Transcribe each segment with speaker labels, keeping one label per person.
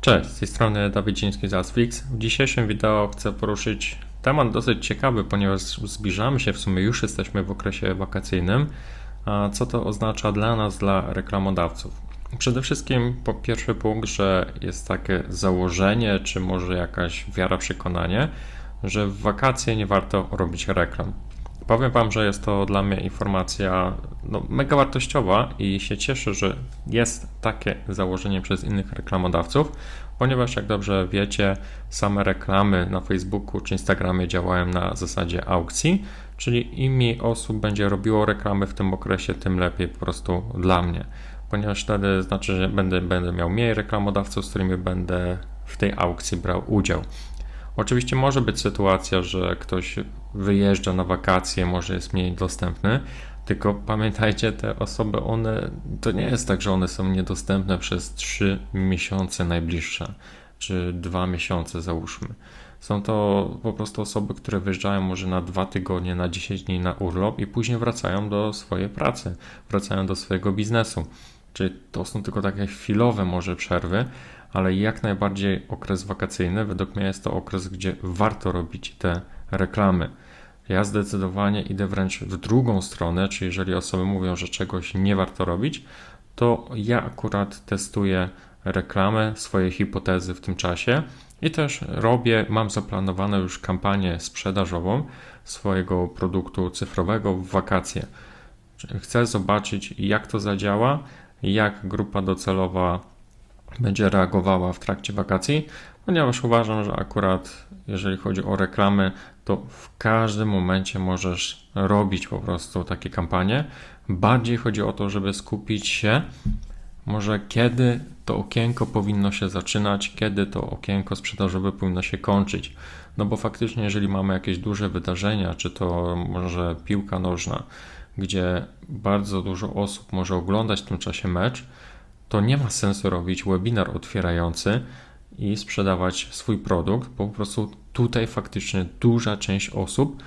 Speaker 1: Cześć, z tej strony Dawid Dziński z Asfix. W dzisiejszym wideo chcę poruszyć temat dosyć ciekawy, ponieważ zbliżamy się, w sumie już jesteśmy w okresie wakacyjnym. A co to oznacza dla nas, dla reklamodawców? Przede wszystkim po pierwszy punkt, że jest takie założenie, czy może jakaś wiara, przekonanie, że w wakacje nie warto robić reklam. Powiem Wam, że jest to dla mnie informacja no, mega wartościowa i się cieszę, że jest takie założenie przez innych reklamodawców, ponieważ jak dobrze wiecie, same reklamy na Facebooku czy Instagramie działają na zasadzie aukcji, czyli im mniej osób będzie robiło reklamy w tym okresie, tym lepiej po prostu dla mnie, ponieważ wtedy znaczy, że będę, będę miał mniej reklamodawców, z którymi będę w tej aukcji brał udział. Oczywiście może być sytuacja, że ktoś wyjeżdża na wakacje, może jest mniej dostępny, tylko pamiętajcie, te osoby, one to nie jest tak, że one są niedostępne przez 3 miesiące najbliższe, czy 2 miesiące załóżmy. Są to po prostu osoby, które wyjeżdżają może na 2 tygodnie, na 10 dni na urlop i później wracają do swojej pracy, wracają do swojego biznesu. Czyli to są tylko takie chwilowe może przerwy, ale jak najbardziej okres wakacyjny, według mnie jest to okres, gdzie warto robić te reklamy. Ja zdecydowanie idę wręcz w drugą stronę, czyli jeżeli osoby mówią, że czegoś nie warto robić, to ja akurat testuję reklamy, swoje hipotezy w tym czasie i też robię, mam zaplanowaną już kampanię sprzedażową swojego produktu cyfrowego w wakacje. Chcę zobaczyć, jak to zadziała, jak grupa docelowa będzie reagowała w trakcie wakacji, ponieważ uważam, że akurat jeżeli chodzi o reklamy, to w każdym momencie możesz robić po prostu takie kampanie. Bardziej chodzi o to, żeby skupić się może kiedy to okienko powinno się zaczynać, kiedy to okienko sprzedażowe powinno się kończyć. No bo faktycznie, jeżeli mamy jakieś duże wydarzenia, czy to może piłka nożna, gdzie bardzo dużo osób może oglądać w tym czasie mecz, to nie ma sensu robić webinar otwierający i sprzedawać swój produkt, bo po prostu tutaj faktycznie duża część osób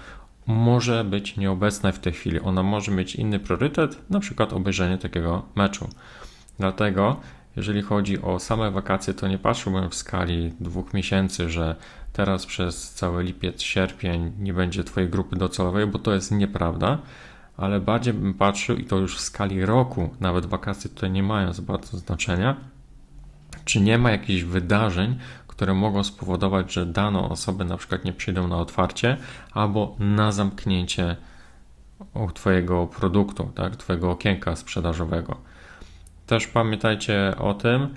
Speaker 1: może być nieobecna w tej chwili. Ona może mieć inny priorytet, na przykład obejrzenie takiego meczu. Dlatego, jeżeli chodzi o same wakacje, to nie patrzyłbym w skali dwóch miesięcy, że teraz przez cały lipiec, sierpień nie będzie Twojej grupy docelowej, bo to jest nieprawda ale bardziej bym patrzył i to już w skali roku, nawet wakacje tutaj nie mają za bardzo znaczenia, czy nie ma jakichś wydarzeń, które mogą spowodować, że daną osobę na przykład nie przyjdą na otwarcie albo na zamknięcie Twojego produktu, tak, Twojego okienka sprzedażowego. Też pamiętajcie o tym,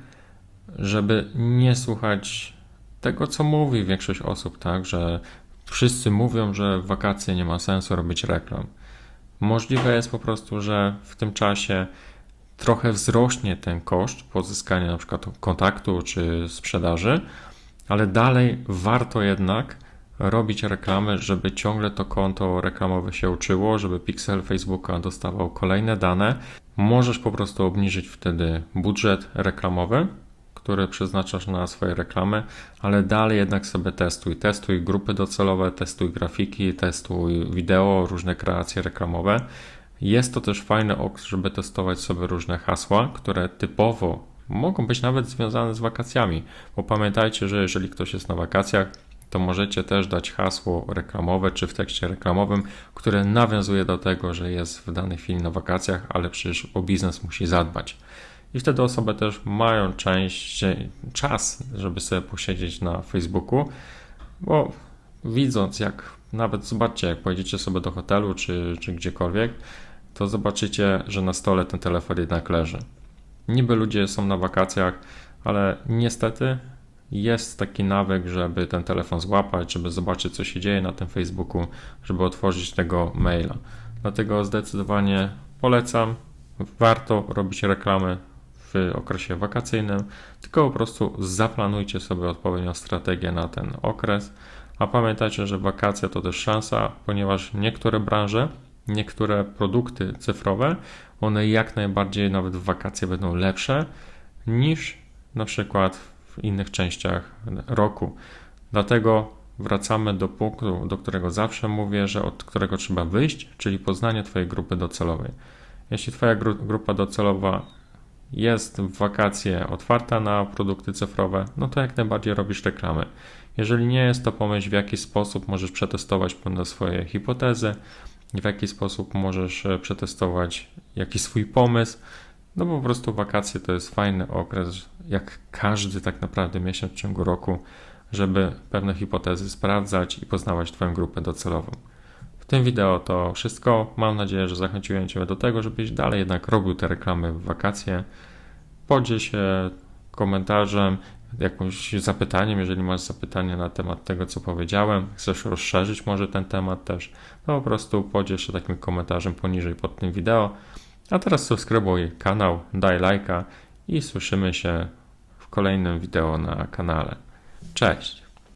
Speaker 1: żeby nie słuchać tego, co mówi większość osób, tak, że wszyscy mówią, że w wakacje nie ma sensu robić reklam. Możliwe jest po prostu, że w tym czasie trochę wzrośnie ten koszt pozyskania na przykład kontaktu czy sprzedaży, ale dalej warto jednak robić reklamy, żeby ciągle to konto reklamowe się uczyło, żeby pixel Facebooka dostawał kolejne dane. Możesz po prostu obniżyć wtedy budżet reklamowy które przeznaczasz na swoje reklamy, ale dalej jednak sobie testuj. Testuj grupy docelowe, testuj grafiki, testuj wideo, różne kreacje reklamowe. Jest to też fajny okres, żeby testować sobie różne hasła, które typowo mogą być nawet związane z wakacjami, bo pamiętajcie, że jeżeli ktoś jest na wakacjach, to możecie też dać hasło reklamowe czy w tekście reklamowym, które nawiązuje do tego, że jest w danej chwili na wakacjach, ale przecież o biznes musi zadbać. I wtedy osoby też mają częściej czas, żeby sobie posiedzieć na Facebooku, bo widząc jak nawet zobaczcie, jak pojedziecie sobie do hotelu czy, czy gdziekolwiek, to zobaczycie, że na stole ten telefon jednak leży. Niby ludzie są na wakacjach, ale niestety jest taki nawyk, żeby ten telefon złapać, żeby zobaczyć, co się dzieje na tym Facebooku, żeby otworzyć tego maila. Dlatego zdecydowanie polecam. Warto robić reklamy w okresie wakacyjnym, tylko po prostu zaplanujcie sobie odpowiednią strategię na ten okres. A pamiętajcie, że wakacje to też szansa, ponieważ niektóre branże, niektóre produkty cyfrowe, one jak najbardziej nawet w wakacje będą lepsze niż na przykład w innych częściach roku. Dlatego wracamy do punktu, do którego zawsze mówię, że od którego trzeba wyjść, czyli poznanie Twojej grupy docelowej. Jeśli Twoja grupa docelowa jest w wakacje otwarta na produkty cyfrowe, no to jak najbardziej robisz reklamy. Jeżeli nie jest, to pomyśl w jaki sposób możesz przetestować pewne swoje hipotezy, w jaki sposób możesz e, przetestować jakiś swój pomysł. No po prostu wakacje to jest fajny okres, jak każdy tak naprawdę miesiąc w ciągu roku, żeby pewne hipotezy sprawdzać i poznawać Twoją grupę docelową. W tym wideo to wszystko. Mam nadzieję, że zachęciłem Cię do tego, żebyś dalej jednak robił te reklamy w wakacje. Podziel się komentarzem, jakimś zapytaniem, jeżeli masz zapytanie na temat tego, co powiedziałem, chcesz rozszerzyć może ten temat też, to po prostu podziel się takim komentarzem poniżej pod tym wideo. A teraz subskrybuj kanał, daj lajka i słyszymy się w kolejnym wideo na kanale. Cześć!